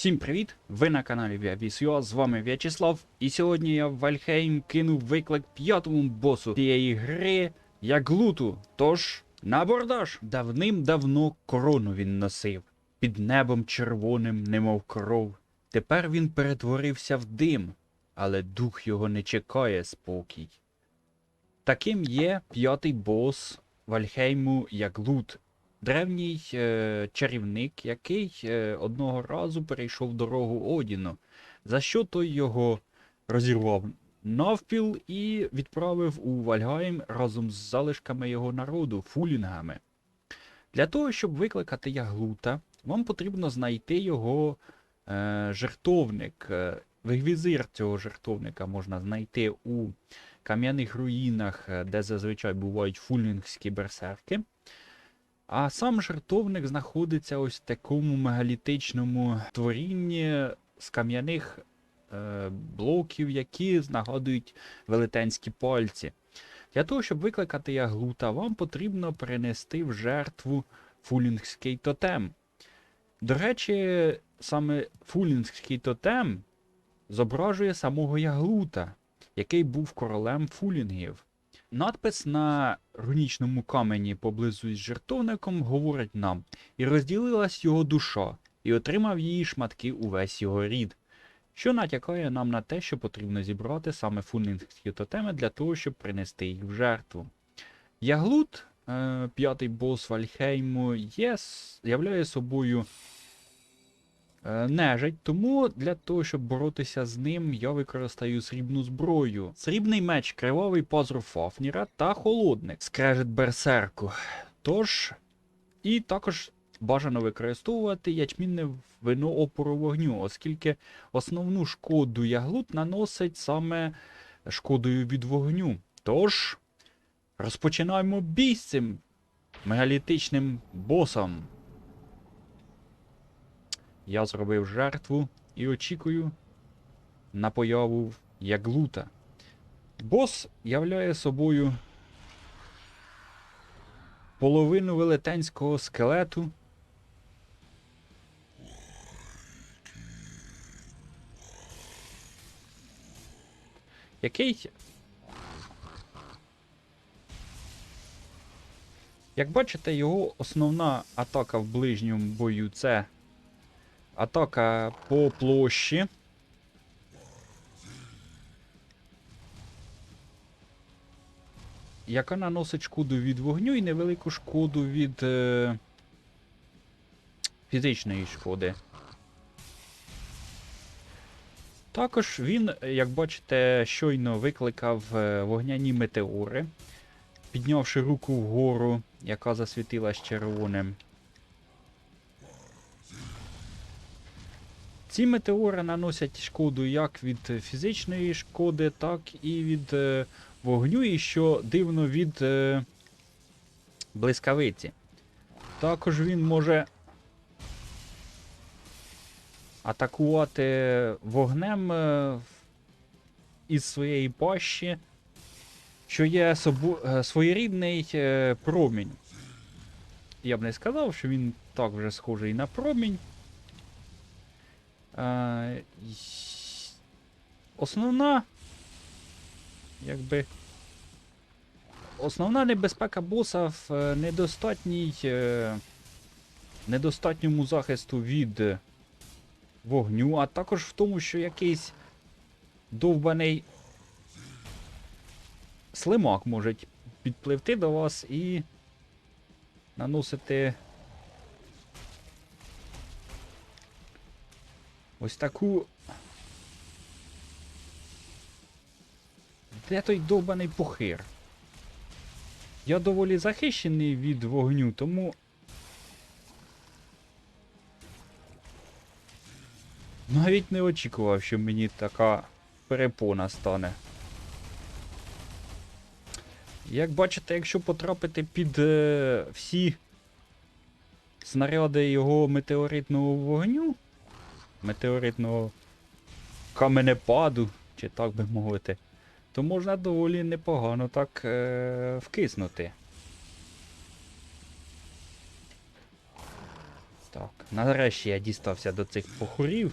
Всім привіт! Ви на каналі Viavis.ua, з вами В'ячеслав. І сьогодні я в Вальхейм кинув виклик п'ятому босу цієї гри Яглуту. Тож, на абордаж! Давним-давно корону він носив, під небом червоним, немов кров. Тепер він перетворився в дим, але дух його не чекає спокій. Таким є п'ятий бос Вальхейму Яглут. Древній е, чарівник, який е, одного разу перейшов дорогу Одіну, за що той його розірвав навпіл і відправив у Вальгайм разом з залишками його народу, фулінгами. Для того, щоб викликати Яглута, вам потрібно знайти його е, жертовник. Е, Вигвізир цього жертовника можна знайти у кам'яних руїнах, е, де зазвичай бувають фулінгські берсерки. А сам жертовник знаходиться ось в такому мегалітичному творінні з кам'яних е, блоків, які нагадують велетенські пальці. Для того, щоб викликати яглута, вам потрібно перенести в жертву фулінгський тотем. До речі, саме фулінгський тотем зображує самого яглута, який був королем фулінгів. Надпис на рунічному камені поблизу з жертовником говорить нам, і розділилась його душа, і отримав її шматки увесь його рід, що натякає нам на те, що потрібно зібрати саме фулінгські тотеми для того, щоб принести їх в жертву. Яглут, е, п'ятий бос Вальхейму, є, являє собою нежить, тому для того, щоб боротися з ним, я використаю срібну зброю. Срібний меч, кривавий пазур Фафніра та холодник, скрежет берсерку. Тож, і також бажано використовувати ячмінне вино опору вогню, оскільки основну шкоду яглут наносить саме шкодою від вогню. Тож, розпочинаємо бій з цим мегалітичним босом. Я зробив жертву і очікую на появу яглута. Бос являє собою половину велетенського скелету. Який. Як бачите, його основна атака в ближньому бою це Атака по площі. Яка наносить шкоду від вогню і невелику шкоду від е, фізичної шкоди. Також він, як бачите, щойно викликав е, вогняні метеори, піднявши руку вгору, яка засвітилась червоним. Ці метеори наносять шкоду як від фізичної шкоди, так і від е, вогню, і що дивно від е, блискавиці. Також він може атакувати вогнем е, із своєї пащі, що є своєрідний промінь. Я б не сказав, що він так вже схожий на промінь. Е, Основна. Якби. Основна небезпека боса в е, недостатній. е, Недостатньому захисту від вогню, а також в тому, що якийсь довбаний слимак може підпливти до вас і наносити Ось таку. Де той довбаний пухир? Я доволі захищений від вогню, тому. Навіть не очікував, що мені така перепона стане. Як бачите, якщо потрапити під е, всі снаряди його метеоритного вогню, метеоритного каменепаду, чи так би мовити, то можна доволі непогано так е- вкиснути. Так, нарешті я дістався до цих похорів.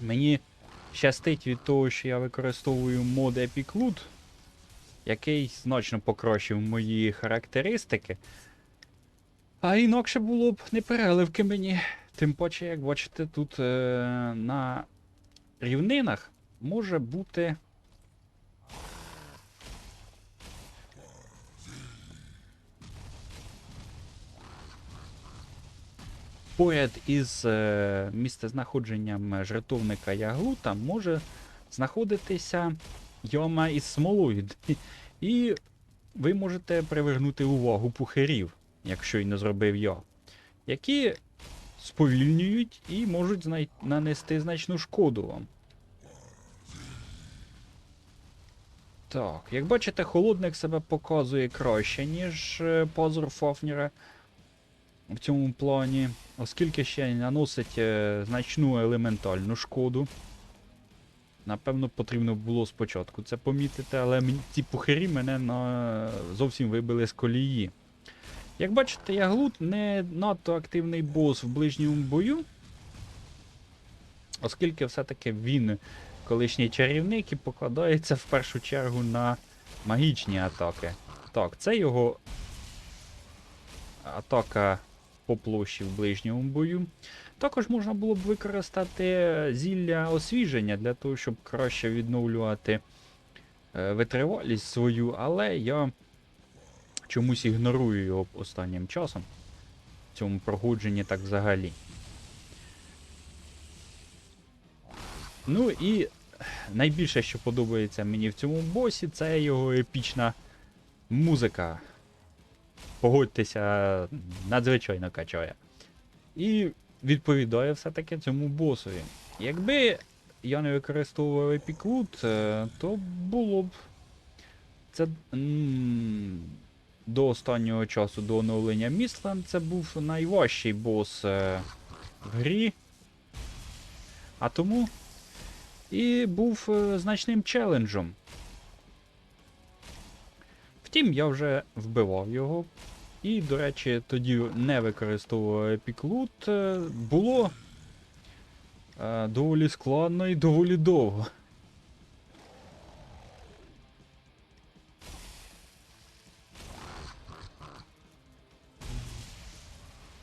Мені щастить від того, що я використовую мод Epic Loot, який значно покращив мої характеристики. А інакше було б не переливки мені. Тим паче, як бачите, тут е, на рівнинах може бути. Поряд із е, місцезнаходженням жертовника Яглута може знаходитися яма із смолою. І ви можете привернути увагу пухирів, якщо й не зробив я, які сповільнюють і можуть нанести значну шкоду вам. Так, як бачите, холодник себе показує краще, ніж е, пазур Фафнера в цьому плані, оскільки ще наносить е, значну елементальну шкоду. Напевно, потрібно було спочатку це помітити, але ці пухирі мене на... зовсім вибили з колії. Як бачите, Яглут не надто активний бос в ближньому бою, оскільки все-таки він колишній чарівник і покладається в першу чергу на магічні атаки. Так, це його атака по площі в ближньому бою. Також можна було б використати зілля освіження для того, щоб краще відновлювати е, витривалість свою, але я чомусь ігнорую його останнім часом. В цьому проходженні так взагалі. Ну і найбільше, що подобається мені в цьому босі, це його епічна музика. Погодьтеся, надзвичайно качає. І відповідає все-таки цьому босові. Якби я не використовував Loot, е, то було б. Це до останнього часу, до оновлення Місленд, це був найважчий бос е, в грі. А тому і був е, значним челенджем. Втім, я вже вбивав його. І, до речі, тоді не використовував Loot. е, Було доволі складно і доволі довго.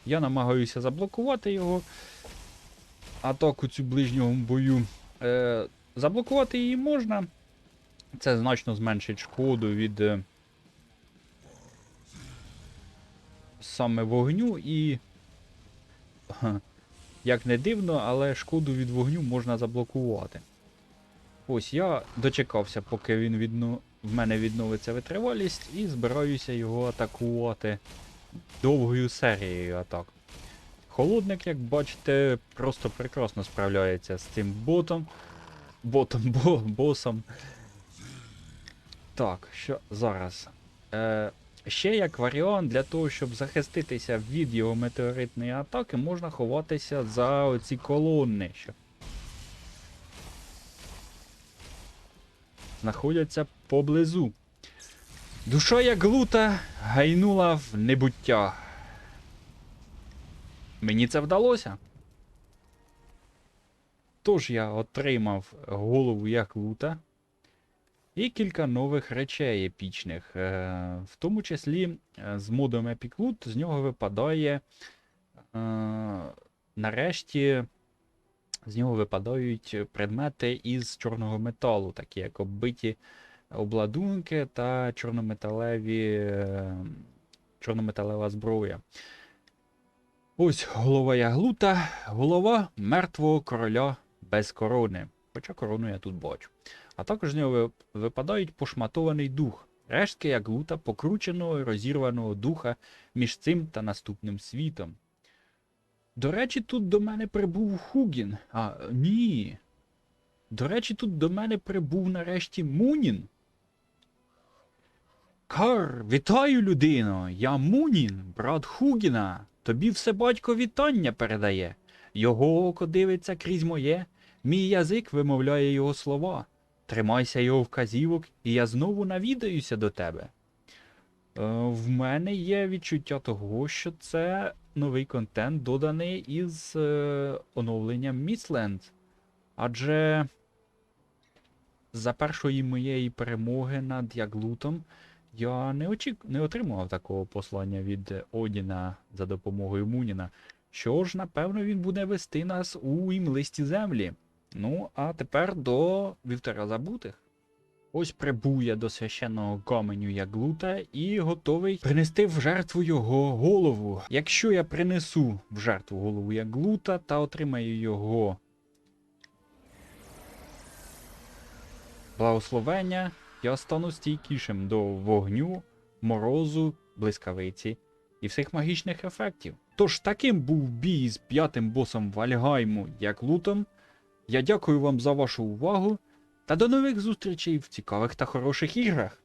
Я намагаюся заблокувати його. Атаку цю ближнього бою. Е, заблокувати її можна. Це значно зменшить шкоду від е, саме вогню і. Як не дивно, але шкоду від вогню можна заблокувати. Ось я дочекався, поки він відно... в мене відновиться витривалість, і збираюся його атакувати довгою серією атак. Холодник, як бачите, просто прекрасно справляється з цим ботом. Ботом, бо, босом. Так, що зараз? Е, ще як варіант, для того, щоб захиститися від його метеоритної атаки, можна ховатися за оці колони, що знаходяться поблизу. Душа як глута гайнула в небуття. Мені це вдалося. Тож я отримав голову як лута і кілька нових речей епічних. Е, в тому числі е, з модом Epic Loot з нього випадає. Е, нарешті з нього випадають предмети із чорного металу, такі як оббиті обладунки та чорнометалеві, е, чорнометалева зброя. Ось голова Яглута, голова мертвого короля без корони. Хоча корону я тут бачу. А також з нього випадають пошматований дух. Рештки Яглута покрученого розірваного духа між цим та наступним світом. До речі, тут до мене прибув Хугін. А, ні. До речі, тут до мене прибув нарешті Мунін. Кар, вітаю, людино! Я Мунін, брат Хугіна. Тобі все батько вітання передає. Його око дивиться крізь моє, мій язик вимовляє його слова. Тримайся його вказівок, і я знову навідаюся до тебе. в мене є відчуття того, що це новий контент, доданий із е, оновленням Місленд. Адже за першої моєї перемоги над Яглутом я не, очік... не отримував такого послання від Одіна за допомогою Муніна. Що ж, напевно, він буде вести нас у імлисті землі. Ну, а тепер до вівтара забутих. Ось прибув я до священного каменю Яглута і готовий принести в жертву його голову. Якщо я принесу в жертву голову Яглута та отримаю його благословення, я стану стійкішим до вогню, морозу, блискавиці і всіх магічних ефектів. Тож таким був бій з п'ятим босом Вальгайму як Лутом. Я дякую вам за вашу увагу та до нових зустрічей в цікавих та хороших іграх.